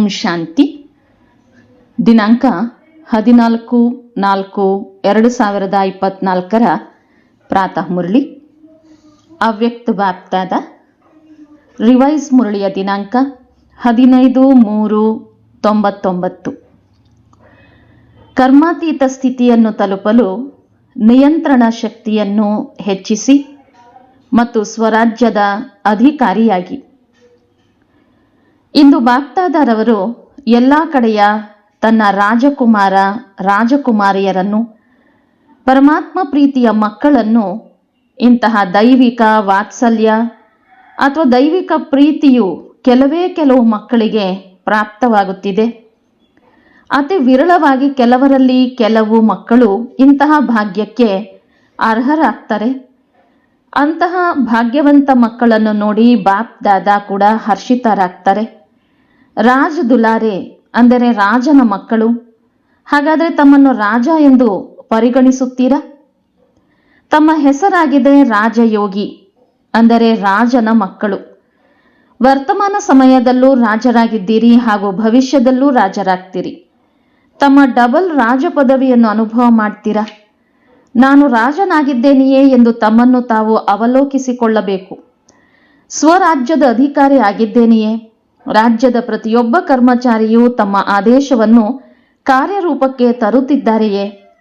ಓಂ ಶಾಂತಿ. ದಿನಾಂಕ ಹದಿನಾಲ್ಕು ನಾಲ್ಕು ಎರಡು ಸಾವಿರದ ಇಪ್ಪತ್ನಾಲ್ಕರ ಪ್ರಾತಃ ಮುರಳಿ. ಅವ್ಯಕ್ತ ವ್ಯಾಪ್ತಾದ ರಿವೈಸ್ ಮುರಳಿಯ ದಿನಾಂಕ ಹದಿನೈದು ಮೂರು ತೊಂಬತ್ತೊಂಬತ್ತು. ಕರ್ಮಾತೀತ ಸ್ಥಿತಿಯನ್ನು ತಲುಪಲು ನಿಯಂತ್ರಣ ಶಕ್ತಿಯನ್ನು ಹೆಚ್ಚಿಸಿ ಮತ್ತು ಸ್ವರಾಜ್ಯದ ಅಧಿಕಾರಿಯಾಗಿ ಇಂದು ಬಾಗ್ದಾದರವರು ಎಲ್ಲ ಕಡೆಯ ತನ್ನ ರಾಜಕುಮಾರ, ರಾಜಕುಮಾರಿಯರನ್ನು, ಪರಮಾತ್ಮ ಪ್ರೀತಿಯ ಮಕ್ಕಳನ್ನು, ಇಂತಹ ದೈವಿಕ ವಾತ್ಸಲ್ಯ ಅಥವಾ ದೈವಿಕ ಪ್ರೀತಿಯು ಕೆಲವೇ ಕೆಲವು ಮಕ್ಕಳಿಗೆ ಪ್ರಾಪ್ತವಾಗುತ್ತಿದೆ. ಅತಿ ವಿರಳವಾಗಿ ಕೆಲವರಲ್ಲಿ ಕೆಲವು ಮಕ್ಕಳು ಇಂತಹ ಭಾಗ್ಯಕ್ಕೆ ಅರ್ಹರಾಗ್ತಾರೆ. ಅಂತಹ ಭಾಗ್ಯವಂತ ಮಕ್ಕಳನ್ನು ನೋಡಿ ಬಾಪ್ ದಾದಾ ಕೂಡ ಹರ್ಷಿತರಾಗ್ತಾರೆ. ರಾಜ್ ದುಲಾರೆ ಅಂದರೆ ರಾಜನ ಮಕ್ಕಳು. ಹಾಗಾದರೆ ತಮ್ಮನ್ನು ರಾಜ ಎಂದು ಪರಿಗಣಿಸುತ್ತೀರಾ? ತಮ್ಮ ಹೆಸರಾಗಿದೆ ರಾಜಯೋಗಿ ಅಂದರೆ ರಾಜನ ಮಕ್ಕಳು. ವರ್ತಮಾನ ಸಮಯದಲ್ಲೂ ರಾಜರಾಗಿದ್ದೀರಿ ಹಾಗೂ ಭವಿಷ್ಯದಲ್ಲೂ ರಾಜರಾಗ್ತೀರಿ. ತಮ್ಮ ಡಬಲ್ ರಾಜ ಪದವಿಯನ್ನು ಅನುಭವ ಮಾಡ್ತೀರಾ? ನಾನು ರಾಜನಾಗಿದ್ದೇನೆಯೇ ಎಂದು ತಮ್ಮನ್ನು ತಾವು ಅವಲೋಕಿಸಿಕೊಳ್ಳಬೇಕು. ಸ್ವರಾಜ್ಯದ ಅಧಿಕಾರಿ ಆಗಿದ್ದೇನೆಯೇ? ರಾಜ್ಯದ ಪ್ರತಿಯೊಬ್ಬ ಕರ್ಮಚಾರಿಯೂ ತಮ್ಮ ಆದೇಶವನ್ನು ಕಾರ್ಯರೂಪಕ್ಕೆ ತರುತ್ತಿದ್ದಾರೆಯೇ?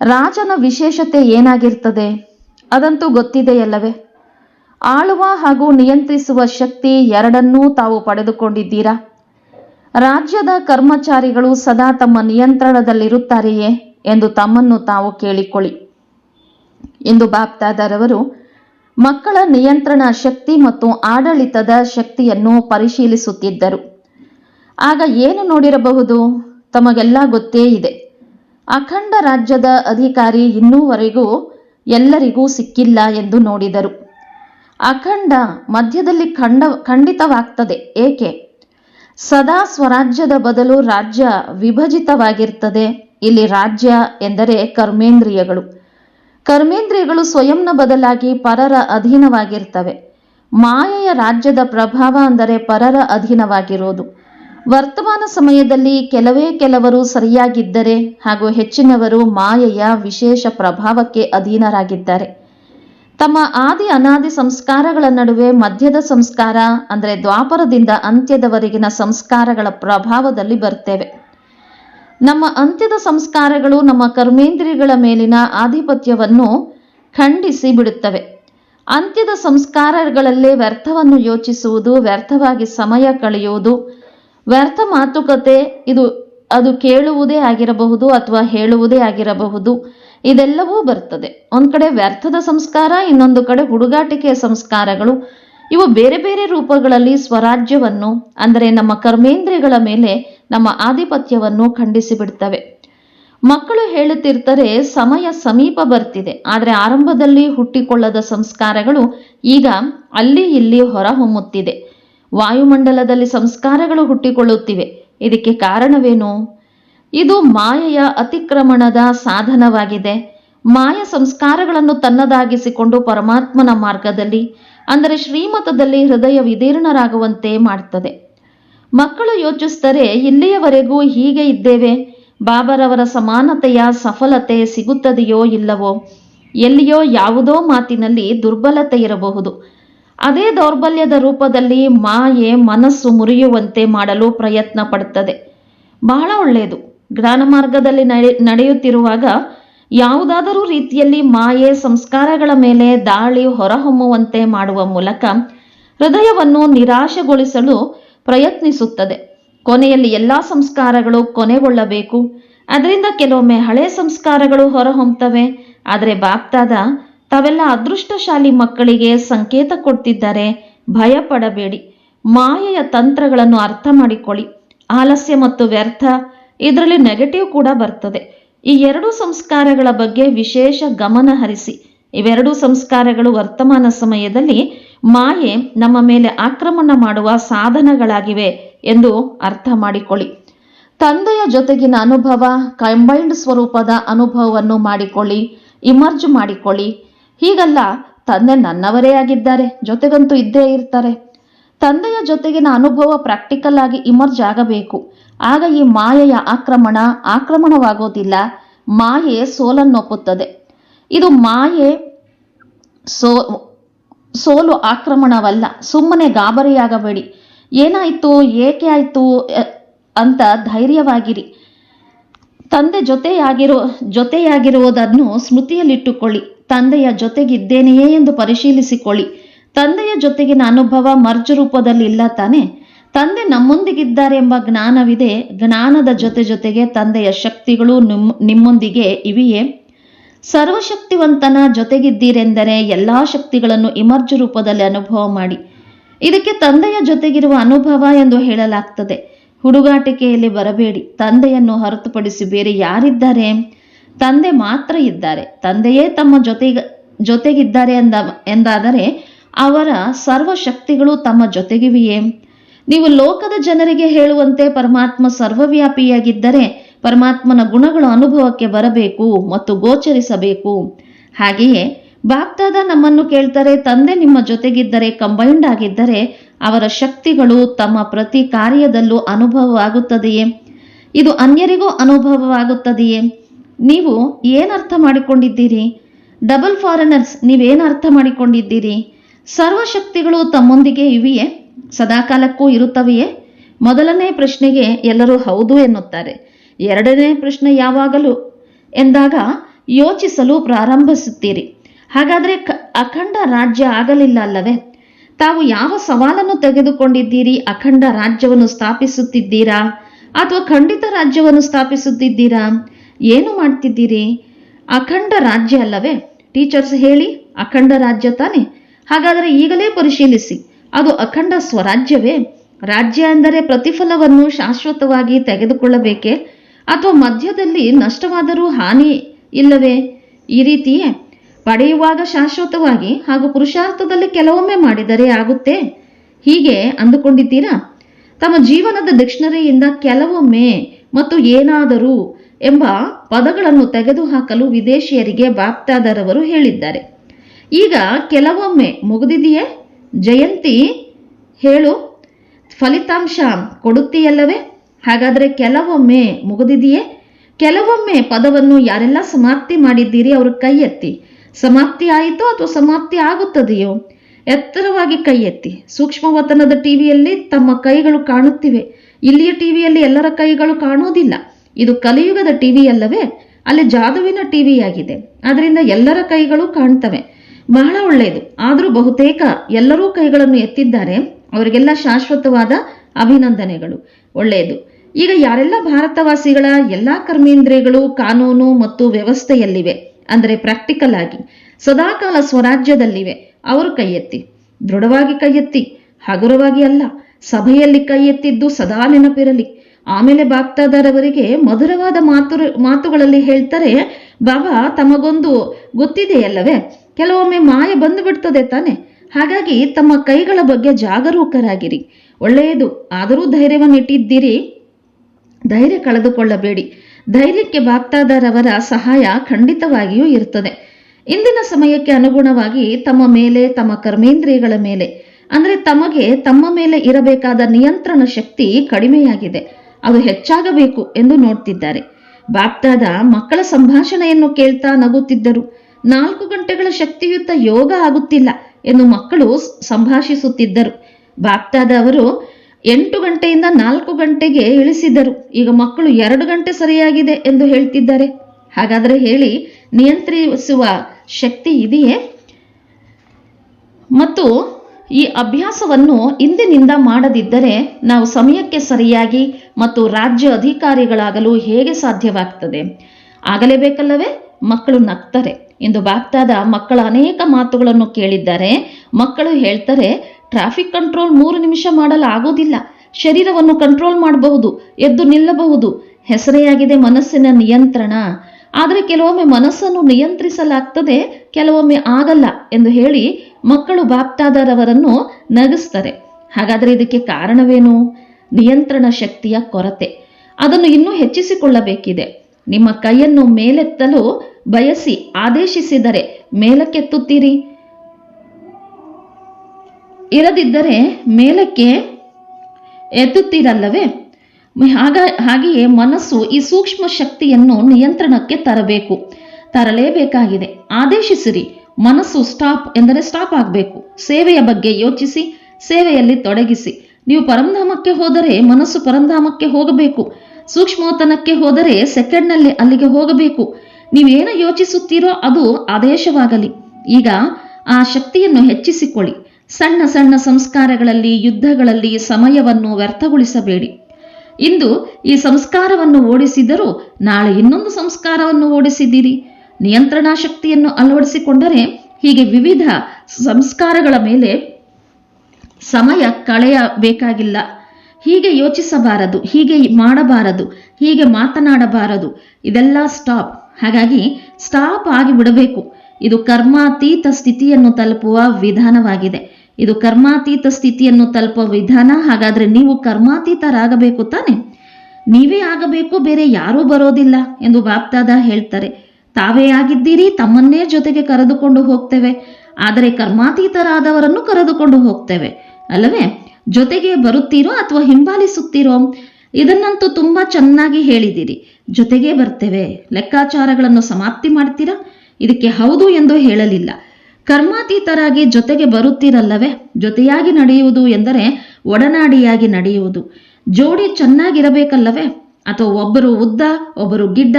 ರಾಜನ ವಿಶೇಷತೆ ಏನಾಗಿರ್ತದೆ ಅದಂತೂ ಗೊತ್ತಿದೆಯಲ್ಲವೇ? ಆಳುವ ಹಾಗೂ ನಿಯಂತ್ರಿಸುವ ಶಕ್ತಿ ಎರಡನ್ನೂ ತಾವು ಪಡೆದುಕೊಂಡಿದ್ದೀರಾ? ರಾಜ್ಯದ ಕರ್ಮಚಾರಿಗಳು ಸದಾ ತಮ್ಮ ನಿಯಂತ್ರಣದಲ್ಲಿರುತ್ತಾರೆಯೇ ಎಂದು ತಮ್ಮನ್ನು ತಾವು ಕೇಳಿಕೊಳ್ಳಿ. ಎಂದು ಬಾಪ್ತಾದರವರು ಮಕ್ಕಳ ನಿಯಂತ್ರಣ ಶಕ್ತಿ ಮತ್ತು ಆಡಳಿತದ ಶಕ್ತಿಯನ್ನು ಪರಿಶೀಲಿಸುತ್ತಿದ್ದರು. ಆಗ ಏನು ನೋಡಿರಬಹುದು? ತಮಗೆಲ್ಲ ಗೊತ್ತೇ ಇದೆ. ಅಖಂಡ ರಾಜ್ಯದ ಅಧಿಕಾರಿ ಇನ್ನೂವರೆಗೂ ಎಲ್ಲರಿಗೂ ಸಿಕ್ಕಿಲ್ಲ ಎಂದು ನೋಡಿದರು. ಅಖಂಡ ಮಧ್ಯದಲ್ಲಿ ಖಂಡ, ಖಂಡಿತವಾಗ್ತದೆ. ಏಕೆ? ಸದಾ ಸ್ವರಾಜ್ಯದ ಬದಲು ರಾಜ್ಯ ವಿಭಜಿತವಾಗಿರ್ತದೆ. ಇಲ್ಲಿ ರಾಜ್ಯ ಎಂದರೆ ಕರ್ಮೇಂದ್ರಿಯಗಳು. ಕರ್ಮೇಂದ್ರಿಯಗಳು ಸ್ವಯಂನ ಬದಲಾಗಿ ಪರರ ಅಧೀನವಾಗಿರ್ತವೆ. ಮಾಯೆಯ ರಾಜ್ಯದ ಪ್ರಭಾವ ಅಂದರೆ ಪರರ ಅಧೀನವಾಗಿರೋದು. ವರ್ತಮಾನ ಸಮಯದಲ್ಲಿ ಕೆಲವೇ ಕೆಲವರು ಸರಿಯಾಗಿದ್ದರೆ ಹಾಗೂ ಹೆಚ್ಚಿನವರು ಮಾಯೆಯ ವಿಶೇಷ ಪ್ರಭಾವಕ್ಕೆ ಅಧೀನರಾಗಿದ್ದಾರೆ. ತಮ್ಮ ಆದಿ ಅನಾದಿ ಸಂಸ್ಕಾರಗಳ ನಡುವೆ ಮಧ್ಯದ ಸಂಸ್ಕಾರ ಅಂದರೆ ದ್ವಾಪರದಿಂದ ಅಂತ್ಯದವರೆಗಿನ ಸಂಸ್ಕಾರಗಳ ಪ್ರಭಾವದಲ್ಲಿ ಬರ್ತೇವೆ. ನಮ್ಮ ಅಂತ್ಯದ ಸಂಸ್ಕಾರಗಳು ನಮ್ಮ ಕರ್ಮೇಂದ್ರಿಯಗಳ ಮೇಲಿನ ಆಧಿಪತ್ಯವನ್ನು ಖಂಡಿಸಿ ಬಿಡುತ್ತವೆ. ಅಂತ್ಯದ ಸಂಸ್ಕಾರಗಳಲ್ಲೇ ವ್ಯರ್ಥವನ್ನು ಯೋಚಿಸುವುದು, ವ್ಯರ್ಥವಾಗಿ ಸಮಯ ಕಳೆಯುವುದು, ವ್ಯರ್ಥ ಮಾತುಕತೆ, ಇದು, ಅದು ಕೇಳುವುದೇ ಆಗಿರಬಹುದು ಅಥವಾ ಹೇಳುವುದೇ ಆಗಿರಬಹುದು, ಇದೆಲ್ಲವೂ ಬರ್ತದೆ. ಒಂದು ಕಡೆ ವ್ಯರ್ಥದ ಸಂಸ್ಕಾರ, ಇನ್ನೊಂದು ಕಡೆ ಹುಡುಗಾಟಿಕೆಯ ಸಂಸ್ಕಾರಗಳು. ಇವು ಬೇರೆ ಬೇರೆ ರೂಪಗಳಲ್ಲಿ ಸ್ವರಾಜ್ಯವನ್ನು, ಅಂದರೆ ನಮ್ಮ ಕರ್ಮೇಂದ್ರಿಯಗಳ ಮೇಲೆ ನಮ್ಮ ಆಧಿಪತ್ಯವನ್ನು ಖಂಡಿಸಿಬಿಡ್ತವೆ. ಮಕ್ಕಳು ಹೇಳುತ್ತಿರ್ತಾರೆ, ಸಮಯ ಸಮೀಪ ಬರ್ತಿದೆ, ಆದರೆ ಆರಂಭದಲ್ಲಿ ಹುಟ್ಟಿಕೊಳ್ಳದ ಸಂಸ್ಕಾರಗಳು ಈಗ ಅಲ್ಲಿ ಇಲ್ಲಿ ಹೊರಹೊಮ್ಮುತ್ತಿದೆ. ವಾಯುಮಂಡಲದಲ್ಲಿ ಸಂಸ್ಕಾರಗಳು ಹುಟ್ಟಿಕೊಳ್ಳುತ್ತಿವೆ. ಇದಕ್ಕೆ ಕಾರಣವೇನು? ಇದು ಮಾಯೆಯ ಅತಿಕ್ರಮಣದ ಸಾಧನವಾಗಿದೆ. ಮಾಯ ಸಂಸ್ಕಾರಗಳನ್ನು ತನ್ನದಾಗಿಸಿಕೊಂಡು ಪರಮಾತ್ಮನ ಮಾರ್ಗದಲ್ಲಿ ಅಂದರೆ ಶ್ರೀಮತದಲ್ಲಿ ಹೃದಯ ವಿದೀರ್ಣರಾಗುವಂತೆ ಮಾಡುತ್ತದೆ. ಮಕ್ಕಳು ಯೋಚಿಸ್ತಾರೆ ಇಲ್ಲಿಯವರೆಗೂ ಹೀಗೆ ಇದ್ದೇವೆ. ಬಾಬರವರ ಸಮಾನತೆಯ ಸಫಲತೆ ಸಿಗುತ್ತದೆಯೋ ಇಲ್ಲವೋ? ಎಲ್ಲಿಯೋ ಯಾವುದೋ ಮಾತಿನಲ್ಲಿ ದುರ್ಬಲತೆ ಇರಬಹುದು. ಅದೇ ದೌರ್ಬಲ್ಯದ ರೂಪದಲ್ಲಿ ಮಾಯೆ ಮನಸ್ಸು ಮುರಿಯುವಂತೆ ಮಾಡಲು ಪ್ರಯತ್ನ ಪಡುತ್ತದೆ ಬಹಳ ಒಳ್ಳೆಯದು. ಜ್ಞಾನ ಮಾರ್ಗದಲ್ಲಿ ನಡೆ ನಡೆಯುತ್ತಿರುವಾಗ ಯಾವುದಾದರೂ ರೀತಿಯಲ್ಲಿ ಮಾಯೆ, ಸಂಸ್ಕಾರಗಳ ಮೇಲೆ ದಾಳಿ ಹೊರಹೊಮ್ಮುವಂತೆ ಮಾಡುವ ಮೂಲಕ ಹೃದಯವನ್ನು ನಿರಾಶೆಗೊಳಿಸಲು ಪ್ರಯತ್ನಿಸುತ್ತದೆ. ಕೊನೆಯಲ್ಲಿ ಎಲ್ಲ ಸಂಸ್ಕಾರಗಳು ಕೊನೆಗೊಳ್ಳಬೇಕು. ಅದರಿಂದ ಕೆಲವೊಮ್ಮೆ ಹಳೆ ಸಂಸ್ಕಾರಗಳು ಹೊರಹೊಮ್ಮುತ್ತವೆ. ಆದರೆ ಬಾಪ್ತಾದ ತಾವೆಲ್ಲ ಅದೃಷ್ಟಶಾಲಿ ಮಕ್ಕಳಿಗೆ ಸಂಕೇತ ಕೊಡ್ತಿದ್ದಾರೆ ಭಯ ಪಡಬೇಡಿ ಮಾಯೆಯ ತಂತ್ರಗಳನ್ನು ಅರ್ಥ ಮಾಡಿಕೊಳ್ಳಿ. ಆಲಸ್ಯ ಮತ್ತು ವ್ಯರ್ಥ, ಇದರಲ್ಲಿ ನೆಗೆಟಿವ್ ಕೂಡ ಬರ್ತದೆ. ಈ ಎರಡು ಸಂಸ್ಕಾರಗಳ ಬಗ್ಗೆ ವಿಶೇಷ ಗಮನ ಹರಿಸಿ. ಇವೆರಡೂ ಸಂಸ್ಕಾರಗಳು ವರ್ತಮಾನ ಸಮಯದಲ್ಲಿ ಮಾಯೆ ನಮ್ಮ ಮೇಲೆ ಆಕ್ರಮಣ ಮಾಡುವ ಸಾಧನಗಳಾಗಿವೆ ಎಂದು ಅರ್ಥ ಮಾಡಿಕೊಳ್ಳಿ. ತಂದೆಯ ಜೊತೆಗಿನ ಅನುಭವ ಕಂಬೈನ್ಡ್ ಸ್ವರೂಪದ ಅನುಭವವನ್ನು ಮಾಡಿಕೊಳ್ಳಿ ಇಮರ್ಜ್ ಮಾಡಿಕೊಳ್ಳಿ. ಹೀಗಲ್ಲ, ತಂದೆ ನನ್ನವರೇ ಆಗಿದ್ದಾರೆ, ಜೊತೆಗಂತೂ ಇದ್ದೇ ಇರ್ತಾರೆ. ತಂದೆಯ ಜೊತೆಗಿನ ಅನುಭವ ಪ್ರಾಕ್ಟಿಕಲ್ ಆಗಿ ಇಮರ್ಜ್ ಆಗಬೇಕು. ಆಗ ಈ ಮಾಯೆಯ ಆಕ್ರಮಣ ಆಕ್ರಮಣವಾಗೋದಿಲ್ಲ, ಮಾಯೆ ಸೋಲನ್ನೊಪ್ಪುತ್ತದೆ. ಇದು ಮಾಯೆ ಸೋ, ಸೋಲು ಆಕ್ರಮಣವಲ್ಲ, ಸುಮ್ಮನೆ ಗಾಬರಿಯಾಗಬೇಡಿ. ಏನಾಯ್ತು, ಏಕೆ ಆಯ್ತು ಅಂತ ಧೈರ್ಯವಾಗಿರಿ. ತಂದೆ ಜೊತೆಯಾಗಿರೋ, ಜೊತೆಯಾಗಿರುವುದನ್ನು ಸ್ಮೃತಿಯಲ್ಲಿಟ್ಟುಕೊಳ್ಳಿ. ತಂದೆಯ ಜೊತೆಗಿದ್ದೇನೆಯೇ ಎಂದು ಪರಿಶೀಲಿಸಿಕೊಳ್ಳಿ. ತಂದೆಯ ಜೊತೆಗಿನ ಅನುಭವ ಮರ್ಜು ರೂಪದಲ್ಲಿ ಇಲ್ಲ ತಾನೆ? ತಂದೆ ನಮ್ಮೊಂದಿಗಿದ್ದಾರೆ ಎಂಬ ಜ್ಞಾನವಿದೆ. ಜ್ಞಾನದ ಜೊತೆ ಜೊತೆಗೆ ತಂದೆಯ ಶಕ್ತಿಗಳು ನಿಮ್ಮ ನಿಮ್ಮೊಂದಿಗೆ ಇವೆಯೇ? ಸರ್ವಶಕ್ತಿವಂತನ ಜೊತೆಗಿದ್ದೀರೆಂದರೆ ಎಲ್ಲಾ ಶಕ್ತಿಗಳನ್ನು ಇಮರ್ಜು ರೂಪದಲ್ಲಿ ಅನುಭವ ಮಾಡಿ. ಇದಕ್ಕೆ ತಂದೆಯ ಜೊತೆಗಿರುವ ಅನುಭವ ಎಂದು ಹೇಳಲಾಗ್ತದೆ. ಹುಡುಗಾಟಿಕೆಯಲ್ಲಿ ಬರಬೇಡಿ. ತಂದೆಯನ್ನು ಹೊರತುಪಡಿಸಿ ಬೇರೆ ಯಾರಿದ್ದಾರೆ? ತಂದೆ ಮಾತ್ರ ಇದ್ದಾರೆ. ತಂದೆಯೇ ತಮ್ಮ ಜೊತೆಗ, ಜೊತೆಗಿದ್ದಾರೆ ಎಂದ, ಎಂದಾದರೆ ಅವರ ಸರ್ವ ಶಕ್ತಿಗಳು ತಮ್ಮ ಜೊತೆಗಿವೆಯೇ? ನೀವು ಲೋಕದ ಜನರಿಗೆ ಹೇಳುವಂತೆ ಪರಮಾತ್ಮ ಸರ್ವವ್ಯಾಪಿಯಾಗಿದ್ದರೆ ಪರಮಾತ್ಮನ ಗುಣಗಳು ಅನುಭವಕ್ಕೆ ಬರಬೇಕು ಮತ್ತು ಗೋಚರಿಸಬೇಕು. ಹಾಗೆಯೇ ಭಕ್ತಾದ ನಮ್ಮನ್ನು ಕೇಳ್ತಾರೆ, ತಂದೆ ನಿಮ್ಮ ಜೊತೆಗಿದ್ದರೆ ಕಂಬೈಂಡ್ ಆಗಿದ್ದರೆ ಅವರ ಶಕ್ತಿಗಳು ತಮ್ಮ ಪ್ರತಿ ಕಾರ್ಯದಲ್ಲೂ ಅನುಭವವಾಗುತ್ತದೆಯೇ? ಇದು ಅನ್ಯರಿಗೂ ಅನುಭವವಾಗುತ್ತದೆಯೇ? ನೀವು ಏನು ಅರ್ಥ ಮಾಡಿಕೊಂಡಿದ್ದೀರಿ? ಡಬಲ್ ಫಾರಿನರ್ಸ್, ನೀವೇನು ಅರ್ಥ ಮಾಡಿಕೊಂಡಿದ್ದೀರಿ? ಸರ್ವಶಕ್ತಿಗಳು ತಮ್ಮೊಂದಿಗೆ ಇವೆಯೇ? ಸದಾಕಾಲಕ್ಕೂ ಇರುತ್ತವೆಯೇ? ಮೊದಲನೇ ಪ್ರಶ್ನೆಗೆ ಎಲ್ಲರೂ ಹೌದು ಎನ್ನುತ್ತಾರೆ. ಎರಡನೇ ಪ್ರಶ್ನೆ ಯಾವಾಗಲೂ? ಎಂದಾಗ ಯೋಚಿಸಲು ಪ್ರಾರಂಭಿಸುತ್ತೀರಿ. ಹಾಗಾದರೆ ಅಖಂಡ ರಾಜ್ಯ ಆಗಲಿಲ್ಲ ಅಲ್ಲವೇ? ತಾವು ಯಾವ ಸವಾಲನ್ನು ತೆಗೆದುಕೊಂಡಿದ್ದೀರಿ? ಅಖಂಡ ರಾಜ್ಯವನ್ನು ಸ್ಥಾಪಿಸುತ್ತಿದ್ದೀರಾ? ಅಥವಾ ಖಂಡಿತ ರಾಜ್ಯವನ್ನು ಸ್ಥಾಪಿಸುತ್ತಿದ್ದೀರಾ? ಏನು ಮಾಡ್ತಿದ್ದೀರಿ? ಅಖಂಡ ರಾಜ್ಯ ಅಲ್ಲವೇ? ಟೀಚರ್ಸ್ ಹೇಳಿ, ಅಖಂಡ ರಾಜ್ಯ ತಾನೆ? ಹಾಗಾದರೆ ಈಗಲೇ ಪರಿಶೀಲಿಸಿ. ಅದು ಅಖಂಡ ಸ್ವರಾಜ್ಯವೇ. ರಾಜ್ಯ ಎಂದರೆ ಪ್ರತಿಫಲವನ್ನು ಶಾಶ್ವತವಾಗಿ ತೆಗೆದುಕೊಳ್ಳಬೇಕೇ? ಅಥವಾ ಮಧ್ಯದಲ್ಲಿ ನಷ್ಟವಾದರೂ ಹಾನಿ ಇಲ್ಲವೇ? ಈ ರೀತಿಯೇ. ಪಡೆಯುವಾಗ ಶಾಶ್ವತವಾಗಿ ಹಾಗೂ ಪುರುಷಾರ್ಥದಲ್ಲಿ ಕೆಲವೊಮ್ಮೆ ಮಾಡಿದರೆ ಆಗುತ್ತೆ. ಹೀಗೆ ಅಂದುಕೊಂಡಿದ್ದೀರಾ? ತಮ್ಮ ಜೀವನದ ಡಿಕ್ಷನರಿಯಿಂದ ಕೆಲವೊಮ್ಮೆ ಮತ್ತು ಏನಾದರೂ ಎಂಬ ಪದಗಳನ್ನು ತೆಗೆದುಹಾಕಲು ವಿದೇಶಿಯರಿಗೆ ಬಾಪ್ತಾದರವರು ಹೇಳಿದ್ದಾರೆ. ಈಗ ಕೆಲವೊಮ್ಮೆ ಮುಗಿದಿದೆಯೇ? ಜಯಂತಿ ಹೇಳು, ಫಲಿತಾಂಶ ಕೊಡುತ್ತೀಯಲ್ಲವೇ? ಹಾಗಾದರೆ ಕೆಲವೊಮ್ಮೆ ಮುಗಿದಿದೆಯೇ? ಕೆಲವೊಮ್ಮೆ ಪದವನ್ನು ಯಾರೆಲ್ಲ ಸಮಾಪ್ತಿ ಮಾಡಿದ್ದೀರಿ, ಅವರು ಕೈ ಎತ್ತಿ ಸಮಾಪ್ತಿ ಆಯಿತೋ ಅಥವಾ ಸಮಾಪ್ತಿ ಆಗುತ್ತದೆಯೋ? ಎತ್ತರವಾಗಿ ಕೈ ಎತ್ತಿ ಸೂಕ್ಷ್ಮವತನದ ಟಿವಿಯಲ್ಲಿ ತಮ್ಮ ಕೈಗಳು ಕಾಣುತ್ತಿವೆ. ಇಲ್ಲಿಯ ಟಿವಿಯಲ್ಲಿ ಎಲ್ಲರ ಕೈಗಳು ಕಾಣುವುದಿಲ್ಲ. ಇದು ಕಲಿಯುಗದ ಟಿವಿ ಅಲ್ಲವೇ ಅಲ್ಲಿ ಜಾದುವಿನ ಟಿವಿಯಾಗಿದೆ. ಅದರಿಂದ ಎಲ್ಲರ ಕೈಗಳು ಕಾಣ್ತವೆ. ಬಹಳ ಒಳ್ಳೆಯದು. ಆದರೂ ಬಹುತೇಕ ಎಲ್ಲರೂ ಕೈಗಳನ್ನು ಎತ್ತಿದ್ದಾರೆ. ಅವರಿಗೆಲ್ಲ ಶಾಶ್ವತವಾದ ಅಭಿನಂದನೆಗಳು. ಒಳ್ಳೆಯದು. ಈಗ ಯಾರೆಲ್ಲ ಭಾರತವಾಸಿಗಳ ಎಲ್ಲ ಕರ್ಮೇಂದ್ರಿಯಗಳು, ಕಾನೂನು ಮತ್ತು ವ್ಯವಸ್ಥೆಯಲ್ಲಿವೆ, ಅಂದರೆ ಪ್ರಾಕ್ಟಿಕಲ್ ಆಗಿ, ಸದಾಕಾಲ ಸ್ವರಾಜ್ಯದಲ್ಲಿವೆ, ಅವರು ಕೈ ಎತ್ತಿ ದೃಢವಾಗಿ ಕೈ ಎತ್ತಿ ಹಗುರವಾಗಿ ಅಲ್ಲ, ಸಭೆಯಲ್ಲಿ ಕೈ ಎತ್ತಿದ್ದು ಸದಾ ನೆನಪಿರಲಿ. ಆಮೇಲೆ ಬಾಗ್ತಾದಾರವರಿಗೆ ಮಧುರವಾದ ಮಾತು ಮಾತುಗಳಲ್ಲಿ ಹೇಳ್ತಾರೆ, ಬಾಬಾ, ತಮಗೊಂದು ಗೊತ್ತಿದೆಯಲ್ಲವೇ? ಕೆಲವೊಮ್ಮೆ ಮಾಯ ಬಂದು ಬಿಡ್ತದೆ ತಾನೆ. ಹಾಗಾಗಿ ತಮ್ಮ ಕೈಗಳ ಬಗ್ಗೆ ಜಾಗರೂಕರಾಗಿರಿ. ಒಳ್ಳೆಯದು, ಆದರೂ ಧೈರ್ಯವನ್ನಿಟ್ಟಿದ್ದೀರಿ. ಧೈರ್ಯ ಕಳೆದುಕೊಳ್ಳಬೇಡಿ. ಧೈರ್ಯಕ್ಕೆ ಬಾಗ್ತಾದರವರ ಸಹಾಯ ಖಂಡಿತವಾಗಿಯೂ ಇರುತ್ತದೆ ಇಂದಿನ ಸಮಯಕ್ಕೆ ಅನುಗುಣವಾಗಿ ತಮ್ಮ ಮೇಲೆ, ತಮ್ಮ ಕರ್ಮೇಂದ್ರಿಯಗಳ ಮೇಲೆ, ಅಂದರೆ ತಮಗೆ ತಮ್ಮ ಮೇಲೆ ಇರಬೇಕಾದ ನಿಯಂತ್ರಣ ಶಕ್ತಿ ಕಡಿಮೆಯಾಗಿದೆ. ಅದು ಹೆಚ್ಚಾಗಬೇಕು ಎಂದು ನೋಡ್ತಿದ್ದಾರೆ. ಬಾಪ್ತಾದ ಮಕ್ಕಳ ಸಂಭಾಷಣೆಯನ್ನು ಕೇಳ್ತಾ ನಗುತ್ತಿದ್ದರು. ನಾಲ್ಕು ಗಂಟೆಗಳ ಶಕ್ತಿಯುತ ಯೋಗ ಆಗುತ್ತಿಲ್ಲ ಎಂದು ಮಕ್ಕಳು ಸಂಭಾಷಿಸುತ್ತಿದ್ದರು. ಬಾಪ್ತಾದ ಅವರು ಎಂಟು ಗಂಟೆಯಿಂದ ನಾಲ್ಕು ಗಂಟೆಗೆ ಇಳಿಸಿದ್ದರು ಈಗ ಮಕ್ಕಳು ಎರಡು ಗಂಟೆ ಸರಿಯಾಗಿದೆ ಎಂದು ಹೇಳ್ತಿದ್ದಾರೆ. ಹಾಗಾದ್ರೆ ಹೇಳಿ, ನಿಯಂತ್ರಿಸುವ ಶಕ್ತಿ ಇದೆಯೇ? ಮತ್ತು ಈ ಅಭ್ಯಾಸವನ್ನು ಇಂದಿನಿಂದ ಮಾಡದಿದ್ದರೆ ನಾವು ಸಮಯಕ್ಕೆ ಸರಿಯಾಗಿ ಮತ್ತು ರಾಜ್ಯ ಅಧಿಕಾರಿಗಳಾಗಲು ಹೇಗೆ ಸಾಧ್ಯವಾಗ್ತದೆ? ಆಗಲೇಬೇಕಲ್ಲವೇ? ಮಕ್ಕಳು ನಗ್ತಾರೆ. ಎಂದು ಬಾಗ್ದಾದ ಮಕ್ಕಳ ಅನೇಕ ಮಾತುಗಳನ್ನು ಕೇಳಿದ್ದಾರೆ. ಮಕ್ಕಳು ಹೇಳ್ತಾರೆ, ಟ್ರಾಫಿಕ್ ಕಂಟ್ರೋಲ್ ಮೂರು ನಿಮಿಷ ಮಾಡಲು ಆಗೋದಿಲ್ಲ ಶರೀರವನ್ನು ಕಂಟ್ರೋಲ್ ಮಾಡಬಹುದು, ಎದ್ದು ನಿಲ್ಲಬಹುದು. ಹೆಸರೆಯಾಗಿದೆ ಮನಸ್ಸಿನ ನಿಯಂತ್ರಣ. ಆದರೆ ಕೆಲವೊಮ್ಮೆ ಮನಸ್ಸನ್ನು ನಿಯಂತ್ರಿಸಲಾಗ್ತದೆ, ಕೆಲವೊಮ್ಮೆ ಆಗಲ್ಲ ಎಂದು ಹೇಳಿ ಮಕ್ಕಳು ಬಾಪ್ತಾದರವರನ್ನು ನಗಿಸ್ತಾರೆ. ಹಾಗಾದರೆ ಇದಕ್ಕೆ ಕಾರಣವೇನು? ನಿಯಂತ್ರಣ ಶಕ್ತಿಯ ಕೊರತೆ. ಅದನ್ನು ಇನ್ನೂ ಹೆಚ್ಚಿಸಿಕೊಳ್ಳಬೇಕಿದೆ. ನಿಮ್ಮ ಕೈಯನ್ನು ಮೇಲೆತ್ತಲು ಬಯಸಿ ಆದೇಶಿಸಿದರೆ ಮೇಲಕ್ಕೆತ್ತುತ್ತೀರಿ? ಇರದಿದ್ದರೆ ಮೇಲಕ್ಕೆ ಎತ್ತುತ್ತೀರಲ್ಲವೇ? ಹಾಗ, ಹಾಗೆಯೇ ಮನಸ್ಸು ಈ ಸೂಕ್ಷ್ಮ ಶಕ್ತಿಯನ್ನು ನಿಯಂತ್ರಣಕ್ಕೆ ತರಬೇಕು. ತರಲೇಬೇಕಾಗಿದೆ. ಆದೇಶಿಸಿರಿ. ಮನಸ್ಸು ಸ್ಟಾಪ್ ಎಂದರೆ ಸ್ಟಾಪ್ ಆಗಬೇಕು. ಸೇವೆಯ ಬಗ್ಗೆ ಯೋಚಿಸಿ, ಸೇವೆಯಲ್ಲಿ ತೊಡಗಿಸಿ. ನೀವು ಪರಂಧಾಮಕ್ಕೆ ಹೋದರೆ ಮನಸ್ಸು ಪರಂಧಾಮಕ್ಕೆ ಹೋಗಬೇಕು. ಸೂಕ್ಷ್ಮೋತನಕ್ಕೆ ಹೋದರೆ ಸೆಕೆಂಡ್ನಲ್ಲಿ ಅಲ್ಲಿಗೆ ಹೋಗಬೇಕು. ನೀವೇನು ಯೋಚಿಸುತ್ತೀರೋ ಅದು ಆದೇಶವಾಗಲಿ ಈಗ ಆ ಶಕ್ತಿಯನ್ನು ಹೆಚ್ಚಿಸಿಕೊಳ್ಳಿ. ಸಣ್ಣ ಸಣ್ಣ ಸಂಸ್ಕಾರಗಳಲ್ಲಿ, ಯುದ್ಧಗಳಲ್ಲಿ ಸಮಯವನ್ನು ವ್ಯರ್ಥಗೊಳಿಸಬೇಡಿ. ಇಂದು ಈ ಸಂಸ್ಕಾರವನ್ನು ಓಡಿಸಿದರೂ ನಾಳೆ ಇನ್ನೊಂದು ಸಂಸ್ಕಾರವನ್ನು ಓಡಿಸಿದ್ದೀರಿ. ನಿಯಂತ್ರಣಾ ಶಕ್ತಿಯನ್ನು ಅಳವಡಿಸಿಕೊಂಡರೆ ಹೀಗೆ ವಿವಿಧ ಸಂಸ್ಕಾರಗಳ ಮೇಲೆ ಸಮಯ ಕಳೆಯಬೇಕಾಗಿಲ್ಲ. ಹೀಗೆ ಯೋಚಿಸಬಾರದು, ಹೀಗೆ ಮಾಡಬಾರದು, ಹೀಗೆ ಮಾತನಾಡಬಾರದು. ಇದೆಲ್ಲ ಸ್ಟಾಪ್ ಹಾಗಾಗಿ ಸ್ಟಾಪ್ ಆಗಿ ಬಿಡಬೇಕು ಇದು ಕರ್ಮಾತೀತ ಸ್ಥಿತಿಯನ್ನು ತಲುಪುವ ವಿಧಾನವಾಗಿದೆ. ಇದು ಕರ್ಮಾತೀತ ಸ್ಥಿತಿಯನ್ನು ತಲುಪುವ ವಿಧಾನ. ಹಾಗಾದ್ರೆ ನೀವು ಕರ್ಮಾತೀತರಾಗಬೇಕು ತಾನೆ? ನೀವೇ ಆಗಬೇಕು, ಬೇರೆ ಯಾರೂ ಬರೋದಿಲ್ಲ ಎಂದು ಬಾಪ್ತಾದ ಹೇಳ್ತಾರೆ. ತಾವೇ ಆಗಿದ್ದೀರಿ, ತಮ್ಮನ್ನೇ ಜೊತೆಗೆ ಕರೆದುಕೊಂಡು ಹೋಗ್ತೇವೆ. ಆದರೆ ಕರ್ಮಾತೀತರಾದವರನ್ನು ಕರೆದುಕೊಂಡು ಹೋಗ್ತೇವೆ. ಅಲ್ಲವೇ? ಜೊತೆಗೆ ಬರುತ್ತೀರೋ ಅಥವಾ ಹಿಂಬಾಲಿಸುತ್ತೀರೋ? ಇದನ್ನಂತೂ ತುಂಬಾ ಚೆನ್ನಾಗಿ ಹೇಳಿದಿರಿ ಜೊತೆಗೇ ಬರ್ತೇವೆ. ಲೆಕ್ಕಾಚಾರಗಳನ್ನು ಸಮಾಪ್ತಿ ಮಾಡ್ತೀರಾ? ಇದಕ್ಕೆ ಹೌದು ಎಂದು ಹೇಳಲಿಲ್ಲ. ಕರ್ಮಾತೀತರಾಗಿ ಜೊತೆಗೆ ಬರುತ್ತೀರಲ್ಲವೇ? ಜೊತೆಯಾಗಿ ನಡೆಯುವುದು ಎಂದರೆ ಒಡನಾಡಿಯಾಗಿ ನಡೆಯುವುದು. ಜೋಡಿ ಚೆನ್ನಾಗಿರಬೇಕಲ್ಲವೇ? ಅಥವಾ ಒಬ್ಬರು ಉದ್ದ, ಒಬ್ಬರು ಗಿಡ್ಡ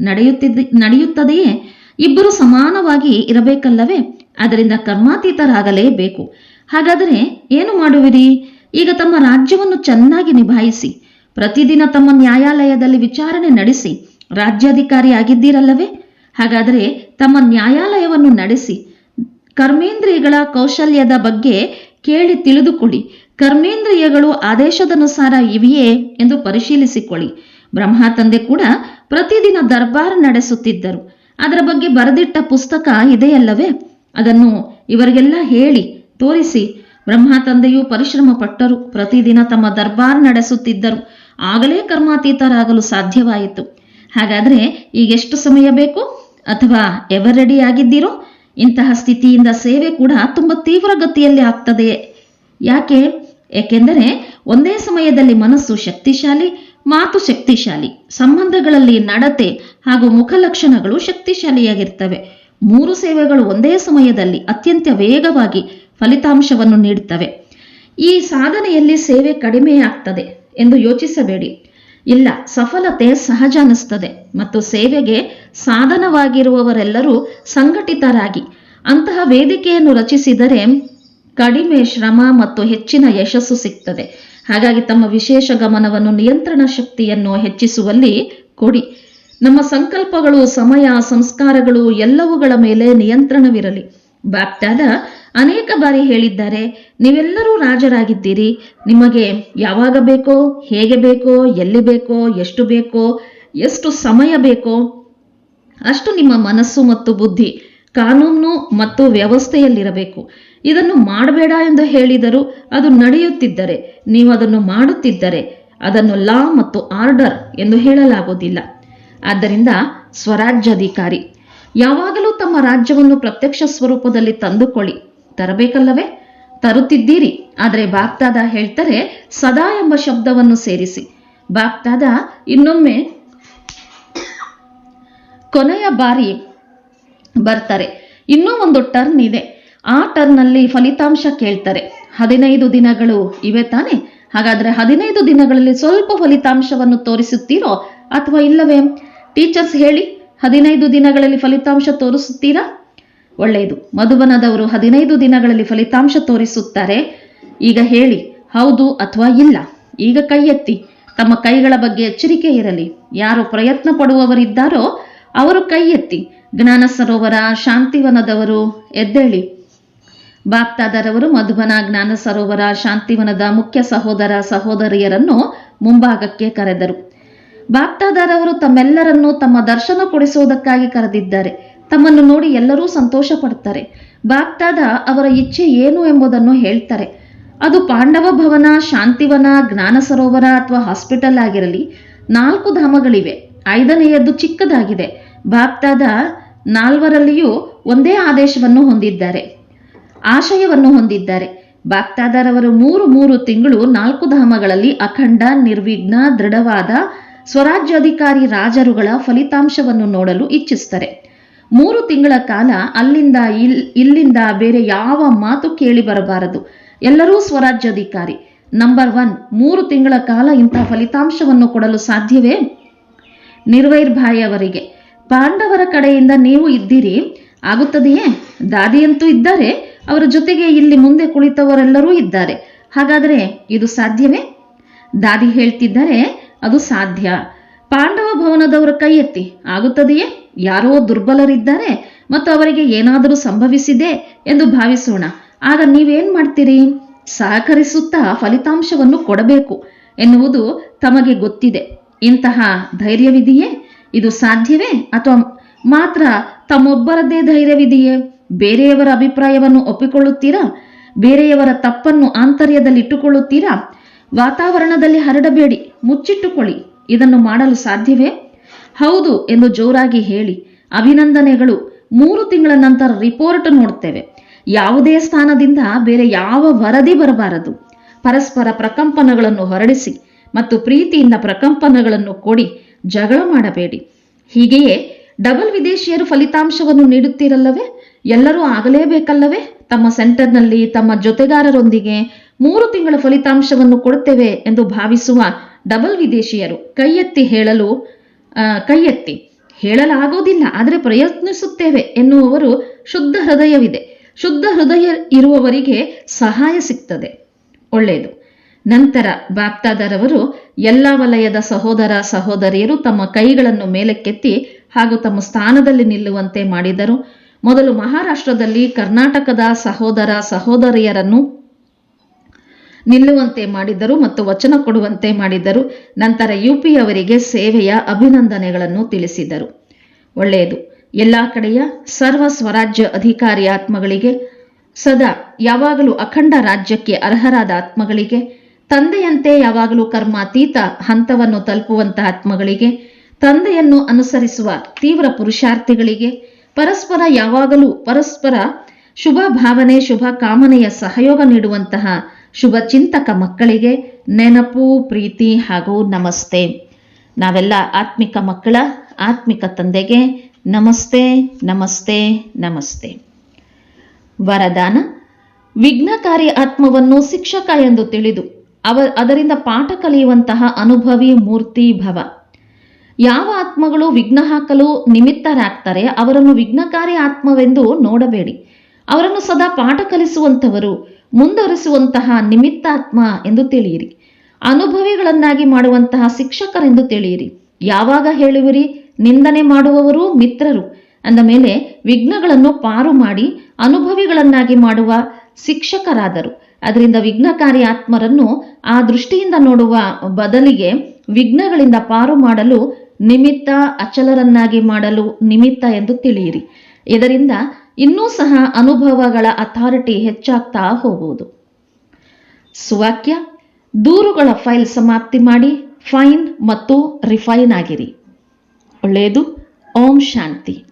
ನಡೆಯುತ್ತಿದ್ದ, ನಡೆಯುತ್ತದೆಯೇ? ಇಬ್ಬರು ಸಮಾನವಾಗಿ ಇರಬೇಕಲ್ಲವೇ? ಅದರಿಂದ ಕರ್ಮಾತೀತರಾಗಲೇಬೇಕು. ಹಾಗಾದರೆ ಏನು ಮಾಡುವಿರಿ? ಈಗ ತಮ್ಮ ರಾಜ್ಯವನ್ನು ಚೆನ್ನಾಗಿ ನಿಭಾಯಿಸಿ. ಪ್ರತಿದಿನ ತಮ್ಮ ನ್ಯಾಯಾಲಯದಲ್ಲಿ ವಿಚಾರಣೆ ನಡೆಸಿ ರಾಜ್ಯಾಧಿಕಾರಿ ಆಗಿದ್ದೀರಲ್ಲವೇ? ಹಾಗಾದರೆ ತಮ್ಮ ನ್ಯಾಯಾಲಯವನ್ನು ನಡೆಸಿ. ಕರ್ಮೇಂದ್ರಿಯಗಳ ಕೌಶಲ್ಯದ ಬಗ್ಗೆ ಕೇಳಿ ತಿಳಿದುಕೊಳ್ಳಿ. ಕರ್ಮೇಂದ್ರಿಯಗಳು ಆದೇಶದನುಸಾರ ಇವೆಯೇ ಎಂದು ಪರಿಶೀಲಿಸಿಕೊಳ್ಳಿ. ಬ್ರಹ್ಮ ತಂದೆ ಕೂಡ ಪ್ರತಿದಿನ ದರ್ಬಾರ್ ನಡೆಸುತ್ತಿದ್ದರು. ಅದರ ಬಗ್ಗೆ ಬರೆದಿಟ್ಟ ಪುಸ್ತಕ ಇದೆಯಲ್ಲವೇ? ಅದನ್ನು ಇವರಿಗೆಲ್ಲ ಹೇಳಿ, ತೋರಿಸಿ. ಬ್ರಹ್ಮ ತಂದೆಯು ಪರಿಶ್ರಮ ಪಟ್ಟರು ಪ್ರತಿದಿನ ತಮ್ಮ ದರ್ಬಾರ್ ನಡೆಸುತ್ತಿದ್ದರು. ಆಗಲೇ ಕರ್ಮಾತೀತರಾಗಲು ಸಾಧ್ಯವಾಯಿತು. ಹಾಗಾದ್ರೆ ಈಗೆಷ್ಟು ಸಮಯ ಬೇಕು? ಅಥವಾ ಎವರ್ ರೆಡಿ ಆಗಿದ್ದೀರೋ? ಇಂತಹ ಸ್ಥಿತಿಯಿಂದ ಸೇವೆ ಕೂಡ ತುಂಬ ತೀವ್ರ ಗತಿಯಲ್ಲಿ ಆಗ್ತದೆ ಯಾಕೆ? ಏಕೆಂದರೆ ಒಂದೇ ಸಮಯದಲ್ಲಿ ಮನಸ್ಸು ಶಕ್ತಿಶಾಲಿ, ಮಾತು ಶಕ್ತಿಶಾಲಿ, ಸಂಬಂಧಗಳಲ್ಲಿ ನಡತೆ ಹಾಗೂ ಮುಖಲಕ್ಷಣಗಳು ಶಕ್ತಿಶಾಲಿಯಾಗಿರ್ತವೆ. ಮೂರು ಸೇವೆಗಳು ಒಂದೇ ಸಮಯದಲ್ಲಿ ಅತ್ಯಂತ ವೇಗವಾಗಿ ಫಲಿತಾಂಶವನ್ನು ನೀಡುತ್ತವೆ. ಈ ಸಾಧನೆಯಲ್ಲಿ ಸೇವೆ ಕಡಿಮೆಯಾಗ್ತದೆ. ಎಂದು ಯೋಚಿಸಬೇಡಿ. ಇಲ್ಲ, ಸಫಲತೆ ಸಹಜ ಅನಿಸ್ತದೆ ಮತ್ತು ಸೇವೆಗೆ ಸಾಧನವಾಗಿರುವವರೆಲ್ಲರೂ ಸಂಘಟಿತರಾಗಿ. ಅಂತಹ ವೇದಿಕೆಯನ್ನು ರಚಿಸಿದರೆ ಕಡಿಮೆ ಶ್ರಮ ಮತ್ತು ಹೆಚ್ಚಿನ ಯಶಸ್ಸು ಸಿಗ್ತದೆ. ಹಾಗಾಗಿ ತಮ್ಮ ವಿಶೇಷ ಗಮನವನ್ನು ನಿಯಂತ್ರಣ ಶಕ್ತಿಯನ್ನು ಹೆಚ್ಚಿಸುವಲ್ಲಿ ಕೊಡಿ. ನಮ್ಮ ಸಂಕಲ್ಪಗಳು, ಸಮಯ, ಸಂಸ್ಕಾರಗಳು ಎಲ್ಲವುಗಳ ಮೇಲೆ ನಿಯಂತ್ರಣವಿರಲಿ. ಬಾಪ್ಟಾದ ಅನೇಕ ಬಾರಿ ಹೇಳಿದ್ದಾರೆ, ನೀವೆಲ್ಲರೂ ರಾಜರಾಗಿದ್ದೀರಿ, ನಿಮಗೆ ಯಾವಾಗ ಬೇಕೋ, ಹೇಗೆ ಬೇಕೋ, ಎಲ್ಲಿ ಬೇಕೋ, ಎಷ್ಟು ಬೇಕೋ, ಎಷ್ಟು ಸಮಯ ಬೇಕೋ, ಅಷ್ಟು ನಿಮ್ಮ ಮನಸ್ಸು ಮತ್ತು ಬುದ್ಧಿ ಕಾನೂನು ಮತ್ತು ವ್ಯವಸ್ಥೆಯಲ್ಲಿರಬೇಕು. ಇದನ್ನು ಮಾಡಬೇಡ ಎಂದು ಹೇಳಿದರೂ ಅದು ನಡೆಯುತ್ತಿದ್ದರೆ, ನೀವು ಅದನ್ನು ಮಾಡುತ್ತಿದ್ದರೆ ಅದನ್ನು ಲಾ ಮತ್ತು ಆರ್ಡರ್ ಎಂದು ಹೇಳಲಾಗುವುದಿಲ್ಲ. ಆದ್ದರಿಂದ ಸ್ವರಾಜ್ಯಾಧಿಕಾರಿ ಯಾವಾಗಲೂ ತಮ್ಮ ರಾಜ್ಯವನ್ನು ಪ್ರತ್ಯಕ್ಷ ಸ್ವರೂಪದಲ್ಲಿ ತಂದುಕೊಳ್ಳಿ. ತರಬೇಕಲ್ಲವೇ? ತರುತ್ತಿದ್ದೀರಿ. ಆದರೆ ಬಾಗ್ದಾದ ಹೇಳ್ತಾರೆ, ಸದಾ ಎಂಬ ಶಬ್ದವನ್ನು ಸೇರಿಸಿ. ಬಾಗ್ದಾದ ಇನ್ನೊಮ್ಮೆ ಕೊನೆಯ ಬಾರಿ ಬರ್ತಾರೆ. ಇನ್ನೂ ಒಂದು ಟರ್ನ್ ಇದೆ. ಆ ಟರ್ನಲ್ಲಿ ಫಲಿತಾಂಶ ಕೇಳ್ತಾರೆ. ಹದಿನೈದು ದಿನಗಳು ಇವೆ ತಾನೆ? ಹಾಗಾದ್ರೆ ಹದಿನೈದು ದಿನಗಳಲ್ಲಿ ಸ್ವಲ್ಪ ಫಲಿತಾಂಶವನ್ನು ತೋರಿಸುತ್ತೀರೋ ಅಥವಾ ಇಲ್ಲವೇ? ಟೀಚರ್ಸ್ ಹೇಳಿ. ಹದಿನೈದು ದಿನಗಳಲ್ಲಿ ಫಲಿತಾಂಶ ತೋರಿಸುತ್ತೀರಾ? ಒಳ್ಳೆಯದು. ಮಧುಬನದವರು ಹದಿನೈದು ದಿನಗಳಲ್ಲಿ ಫಲಿತಾಂಶ ತೋರಿಸುತ್ತಾರೆ. ಈಗ ಹೇಳಿ, ಹೌದು ಅಥವಾ ಇಲ್ಲ? ಈಗ ಕೈ ಎತ್ತಿ. ತಮ್ಮ ಕೈಗಳ ಬಗ್ಗೆ ಎಚ್ಚರಿಕೆ ಇರಲಿ. ಯಾರು ಪ್ರಯತ್ನ ಪಡುವವರಿದ್ದಾರೋ, ಅವರು ಕೈ ಎತ್ತಿ. ಜ್ಞಾನ ಸರೋವರ, ಶಾಂತಿವನದವರು, ಎದ್ದೇಳಿ. ಬಾಪ್ತಾದರವರು ಮಧುಬನ ಜ್ಞಾನ ಸರೋವರ, ಶಾಂತಿವನದ ಮುಖ್ಯ ಸಹೋದರ, ಸಹೋದರಿಯರನ್ನು ಮುಂಭಾಗಕ್ಕೆ ಕರೆದರು. ಬಾಪ್ತಾದರವರು ತಮ್ಮೆಲ್ಲರನ್ನೂ ತಮ್ಮ ದರ್ಶನ ಕೊಡಿಸುವುದಕ್ಕಾಗಿ ಕರೆದಿದ್ದಾರೆ. ತಮ್ಮನ್ನು ನೋಡಿ ಎಲ್ಲರೂ ಸಂತೋಷ ಪಡ್ತಾರೆ ಬಾಪ್ತಾದ ಅವರ ಇಚ್ಛೆ ಏನು ಎಂಬುದನ್ನು ಹೇಳ್ತಾರೆ. ಅದು ಪಾಂಡವ ಭವನ, ಶಾಂತಿವನ, ಜ್ಞಾನ ಸರೋವರ ಅಥವಾ ಹಾಸ್ಪಿಟಲ್ ಆಗಿರಲಿ. ನಾಲ್ಕು ಧಾಮಗಳಿವೆ. ಐದನೆಯದ್ದು ಚಿಕ್ಕದಾಗಿದೆ. ಬಾಪ್ತಾದ ನಾಲ್ವರಲ್ಲಿಯೂ ಒಂದೇ ಆದೇಶವನ್ನು ಹೊಂದಿದ್ದಾರೆ. ಆಶಯವನ್ನು ಹೊಂದಿದ್ದಾರೆ. ಬಾಪ್ತಾದಾರವರು ಮೂರು ಮೂರು ತಿಂಗಳು ನಾಲ್ಕು ಧಾಮಗಳಲ್ಲಿ ಅಖಂಡ, ನಿರ್ವಿಘ್ನ, ದೃಢವಾದ ಸ್ವರಾಜ್ಯಾಧಿಕಾರಿ ರಾಜರುಗಳ ಫಲಿತಾಂಶವನ್ನು ನೋಡಲು ಇಚ್ಛಿಸ್ತಾರೆ ಮೂರು ತಿಂಗಳ ಕಾಲ ಅಲ್ಲಿಂದ ಇಲ್, ಇಲ್ಲಿಂದ ಬೇರೆ ಯಾವ ಮಾತು ಕೇಳಿ ಬರಬಾರದು. ಎಲ್ಲರೂ ಸ್ವರಾಜ್ಯಾಧಿಕಾರಿ. ನಂಬರ್ ಒನ್, ಮೂರು ತಿಂಗಳ ಕಾಲ ಇಂತಹ ಫಲಿತಾಂಶವನ್ನು ಕೊಡಲು ಸಾಧ್ಯವೇ? ನಿರ್ವೈರ್ಭಾಯಿ ಅವರಿಗೆ, ಪಾಂಡವರ ಕಡೆಯಿಂದ ನೀವು ಇದ್ದೀರಿ? ಆಗುತ್ತದೆಯೇ? ದಾದಿಯಂತೂ ಇದ್ದಾರೆ. ಅವರ ಜೊತೆಗೆ ಇಲ್ಲಿ ಮುಂದೆ ಕುಳಿತವರೆಲ್ಲರೂ ಇದ್ದಾರೆ. ಹಾಗಾದರೆ ಇದು ಸಾಧ್ಯವೇ? ದಾದಿ ಹೇಳ್ತಿದ್ದಾರೆ ಅದು ಸಾಧ್ಯ. ಪಾಂಡವ ಭವನದವರ ಕೈ ಎತ್ತಿ ಆಗುತ್ತದೆಯೇ? ಯಾರೋ ದುರ್ಬಲರಿದ್ದಾರೆ ಮತ್ತು ಅವರಿಗೆ ಏನಾದರೂ ಸಂಭವಿಸಿದೆ ಎಂದು ಭಾವಿಸೋಣ. ಆಗ ನೀವೇನ್ ಮಾಡ್ತೀರಿ? ಸಹಕರಿಸುತ್ತಾ ಫಲಿತಾಂಶವನ್ನು ಕೊಡಬೇಕು ಎನ್ನುವುದು ತಮಗೆ ಗೊತ್ತಿದೆ. ಇಂತಹ ಧೈರ್ಯವಿದೆಯೇ? ಇದು ಸಾಧ್ಯವೇ? ಅಥವಾ ಮಾತ್ರ ತಮ್ಮೊಬ್ಬರದ್ದೇ ಧೈರ್ಯವಿದೆಯೇ? ಬೇರೆಯವರ ಅಭಿಪ್ರಾಯವನ್ನು ಒಪ್ಪಿಕೊಳ್ಳುತ್ತೀರಾ? ಬೇರೆಯವರ ತಪ್ಪನ್ನು ಆಂತರ್ಯದಲ್ಲಿ ಇಟ್ಟುಕೊಳ್ಳುತ್ತೀರಾ ವಾತಾವರಣದಲ್ಲಿ ಹರಡಬೇಡಿ, ಮುಚ್ಚಿಟ್ಟುಕೊಳ್ಳಿ. ಇದನ್ನು ಮಾಡಲು ಸಾಧ್ಯವೇ? ಹೌದು ಎಂದು ಜೋರಾಗಿ ಹೇಳಿ ಅಭಿನಂದನೆಗಳು. ಮೂರು ತಿಂಗಳ ನಂತರ ರಿಪೋರ್ಟ್ ನೋಡ್ತೇವೆ. ಯಾವುದೇ ಸ್ಥಾನದಿಂದ ಬೇರೆ ಯಾವ ವರದಿ ಬರಬಾರದು. ಪರಸ್ಪರ ಪ್ರಕಂಪನಗಳನ್ನು ಹೊರಡಿಸಿ ಮತ್ತು ಪ್ರೀತಿಯಿಂದ ಪ್ರಕಂಪನಗಳನ್ನು ಕೊಡಿ, ಜಗಳ ಮಾಡಬೇಡಿ. ಹೀಗೆಯೇ ಡಬಲ್ ವಿದೇಶಿಯರು ಫಲಿತಾಂಶವನ್ನು ನೀಡುತ್ತೀರಲ್ಲವೇ? ಎಲ್ಲರೂ ಆಗಲೇಬೇಕಲ್ಲವೇ? ತಮ್ಮ ಸೆಂಟರ್ನಲ್ಲಿ ತಮ್ಮ ಜೊತೆಗಾರರೊಂದಿಗೆ ಮೂರು ತಿಂಗಳ ಫಲಿತಾಂಶವನ್ನು ಕೊಡುತ್ತೇವೆ ಎಂದು ಭಾವಿಸುವ ಡಬಲ್ ವಿದೇಶಿಯರು ಕೈ ಹೇಳಲು ಕೈ ಹೇಳಲಾಗೋದಿಲ್ಲ, ಆದರೆ ಪ್ರಯತ್ನಿಸುತ್ತೇವೆ ಎನ್ನುವವರು ಶುದ್ಧ ಹೃದಯವಿದೆ. ಶುದ್ಧ ಹೃದಯ ಇರುವವರಿಗೆ ಸಹಾಯ ಸಿಗ್ತದೆ. ಒಳ್ಳೆಯದು. ನಂತರ ಬಾಪ್ತಾದರವರು ಎಲ್ಲ ವಲಯದ ಸಹೋದರ ಸಹೋದರಿಯರು ತಮ್ಮ ಕೈಗಳನ್ನು ಮೇಲಕ್ಕೆತ್ತಿ ಹಾಗೂ ತಮ್ಮ ಸ್ಥಾನದಲ್ಲಿ ನಿಲ್ಲುವಂತೆ ಮಾಡಿದರು. ಮೊದಲು ಮಹಾರಾಷ್ಟ್ರದಲ್ಲಿ ಕರ್ನಾಟಕದ ಸಹೋದರ ಸಹೋದರಿಯರನ್ನು ನಿಲ್ಲುವಂತೆ ಮಾಡಿದ್ದರು ಮತ್ತು ವಚನ ಕೊಡುವಂತೆ ಮಾಡಿದ್ದರು ನಂತರ ಯುಪಿ ಅವರಿಗೆ ಸೇವೆಯ ಅಭಿನಂದನೆಗಳನ್ನು ತಿಳಿಸಿದರು. ಒಳ್ಳೆಯದು. ಎಲ್ಲ ಕಡೆಯ ಸರ್ವ ಸ್ವರಾಜ್ಯ ಅಧಿಕಾರಿ ಆತ್ಮಗಳಿಗೆ ಸದಾ ಯಾವಾಗಲೂ ಅಖಂಡ ರಾಜ್ಯಕ್ಕೆ ಅರ್ಹರಾದ ಆತ್ಮಗಳಿಗೆ, ತಂದೆಯಂತೆ ಯಾವಾಗಲೂ ಕರ್ಮಾತೀತ ಹಂತವನ್ನು ತಲುಪುವಂತಹ ಆತ್ಮಗಳಿಗೆ, ತಂದೆಯನ್ನು ಅನುಸರಿಸುವ ತೀವ್ರ ಪುರುಷಾರ್ಥಿಗಳಿಗೆ, ಪರಸ್ಪರ ಯಾವಾಗಲೂ ಪರಸ್ಪರ ಶುಭ ಭಾವನೆ, ಶುಭ ಕಾಮನೆಯ ಸಹಯೋಗ ನೀಡುವಂತಹ ಶುಭ ಚಿಂತಕ ಮಕ್ಕಳಿಗೆ ನೆನಪು, ಪ್ರೀತಿ ಹಾಗೂ ನಮಸ್ತೆ. ನಾವೆಲ್ಲ ಆತ್ಮಿಕ ಮಕ್ಕಳ, ಆತ್ಮಿಕ ತಂದೆಗೆ ನಮಸ್ತೆ ನಮಸ್ತೆ ನಮಸ್ತೆ. ವರದಾನ, ವಿಘ್ನಕಾರಿ ಆತ್ಮವನ್ನು ಶಿಕ್ಷಕ ಎಂದು ತಿಳಿದು ಅವ, ಅದರಿಂದ ಪಾಠ ಕಲಿಯುವಂತಹ ಅನುಭವಿ ಮೂರ್ತಿ ಭವ. ಯಾವ ಆತ್ಮಗಳು ವಿಘ್ನ ಹಾಕಲು ನಿಮಿತ್ತರಾಗ್ತಾರೆ ಅವರನ್ನು ವಿಘ್ನಕಾರಿ ಆತ್ಮವೆಂದು ನೋಡಬೇಡಿ. ಅವರನ್ನು ಸದಾ ಪಾಠ ಕಲಿಸುವಂಥವರು ಮುಂದುವರಿಸುವಂತಹ ನಿಮಿತ್ತಾತ್ಮ ಎಂದು ತಿಳಿಯಿರಿ. ಅನುಭವಿಗಳನ್ನಾಗಿ ಮಾಡುವಂತಹ ಶಿಕ್ಷಕರೆಂದು ತಿಳಿಯಿರಿ. ಯಾವಾಗ ಹೇಳುವಿರಿ? ನಿಂದನೆ ಮಾಡುವವರು ಮಿತ್ರರು. ಅಂದ ಮೇಲೆ ವಿಘ್ನಗಳನ್ನು ಪಾರು ಮಾಡಿ ಅನುಭವಿಗಳನ್ನಾಗಿ ಮಾಡುವ ಶಿಕ್ಷಕರಾದರು. ಅದರಿಂದ ವಿಘ್ನಕಾರಿ ಆತ್ಮರನ್ನು ಆ ದೃಷ್ಟಿಯಿಂದ ನೋಡುವ ಬದಲಿಗೆ ವಿಘ್ನಗಳಿಂದ ಪಾರು ಮಾಡಲು ನಿಮಿತ್ತ, ಅಚಲರನ್ನಾಗಿ ಮಾಡಲು ನಿಮಿತ್ತ ಎಂದು ತಿಳಿಯಿರಿ. ಇದರಿಂದ ಇನ್ನೂ ಸಹ ಅನುಭವಗಳ ಅಥಾರಿಟಿ ಹೆಚ್ಚಾಗ್ತಾ ಹೋಗುವುದು. ಸುವಾಕ್ಯ, ದೂರುಗಳ ಫೈಲ್ ಸಮಾಪ್ತಿ ಮಾಡಿ ಫೈನ್ ಮತ್ತು ರಿಫೈನ್ ಆಗಿರಿ. ಒಳ್ಳೆಯದು, ಓಂ ಶಾಂತಿ.